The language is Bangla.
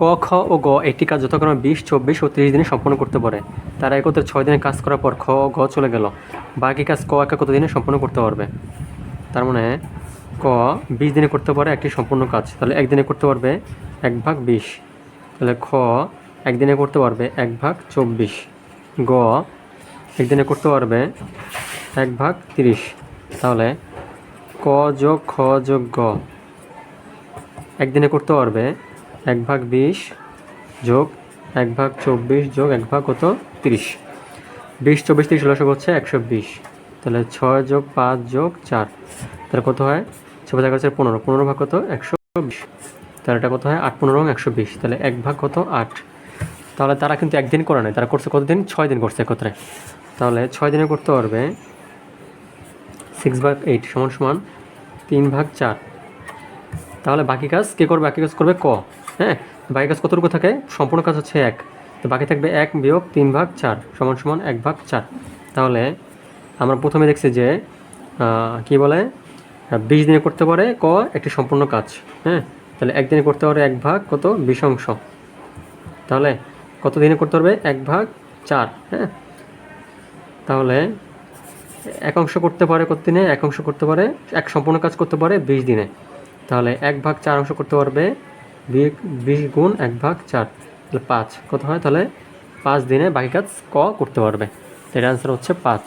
ক খ ও গ একটি কাজ যথাক্রমে বিশ, চব্বিশ ও তিরিশ দিনে সম্পন্ন করতে পারে। তারা একত্রে ছয় দিনে কাজ করার পর খ ও গ চলে গেল। বাকি কাজ ক একা কত দিনে সম্পন্ন করতে পারবে। তার মানে ক বিশ দিনে করতে পারে একটি সম্পূর্ণ কাজ। তাহলে একদিনে করতে পারবে এক ভাগ বিশ। তাহলে খ একদিনে করতে পারবে এক ভাগ চব্বিশ। গ একদিনে করতে পারবে এক ভাগ তিরিশ। তাহলে ক যোগ খ যোগ গ। একদিনে করতে পারবে এক ভাগ বিশ যোগ এক ভাগ চব্বিশ যোগ এক ভাগ কত? তিরিশ। বিশ, চব্বিশ, তিরিশ লসক হচ্ছে একশো বিশ। তাহলে ছয় যোগ পাঁচ যোগ চার। তাহলে কত হয়? ছয় ভাগ হচ্ছে পনেরো। পনেরো ভাগ কত? একশো বিশ। তাহলে এটা কত হয়? আট, পনেরো একশো বিশ। তাহলে এক ভাগ কত? আট। তাহলে তারা কিন্তু একদিন করে নাই তারা করছে কতদিন? ছয় দিন করছে একত্রে। তাহলে ছয় দিনে করতে পারবে সিক্স ভাগ এইট সমান সমান তিন ভাগ চার। তাহলে বাকি কাজ কে করবে? বাকি কাজ করবে ক? হ্যাঁ বাকি কাজ কতটুকু থাকে? সম্পূর্ণ কাজ হচ্ছে এক। তো বাকি থাকবে এক বিয়োগ তিন ভাগ চার, সমান সমান এক ভাগ চার। তাহলে আমরা প্রথমে দেখছি যে কি বলে? বিশ দিনে করতে পারে ক, একটি সম্পূর্ণ কাজ। হ্যাঁ তাহলে একদিনে করতে পারে এক ভাগ কত? বিশ অংশ। তাহলে কত দিনে করতে পারবে? এক ভাগ চার। হ্যাঁ তাহলে এক অংশ করতে পারে কত দিনে? এক অংশ করতে পারে, এক সম্পূর্ণ কাজ করতে পারে বিশ দিনে। তাহলে এক ভাগ চার অংশ করতে পারবে বিশ গুণ এক ভাগ চার, তাহলে পাঁচ, কত হয়? তাহলে পাঁচ দিনে বাকি কাজ ক করতে পারবে? এর অ্যান্সার হচ্ছে পাঁচ।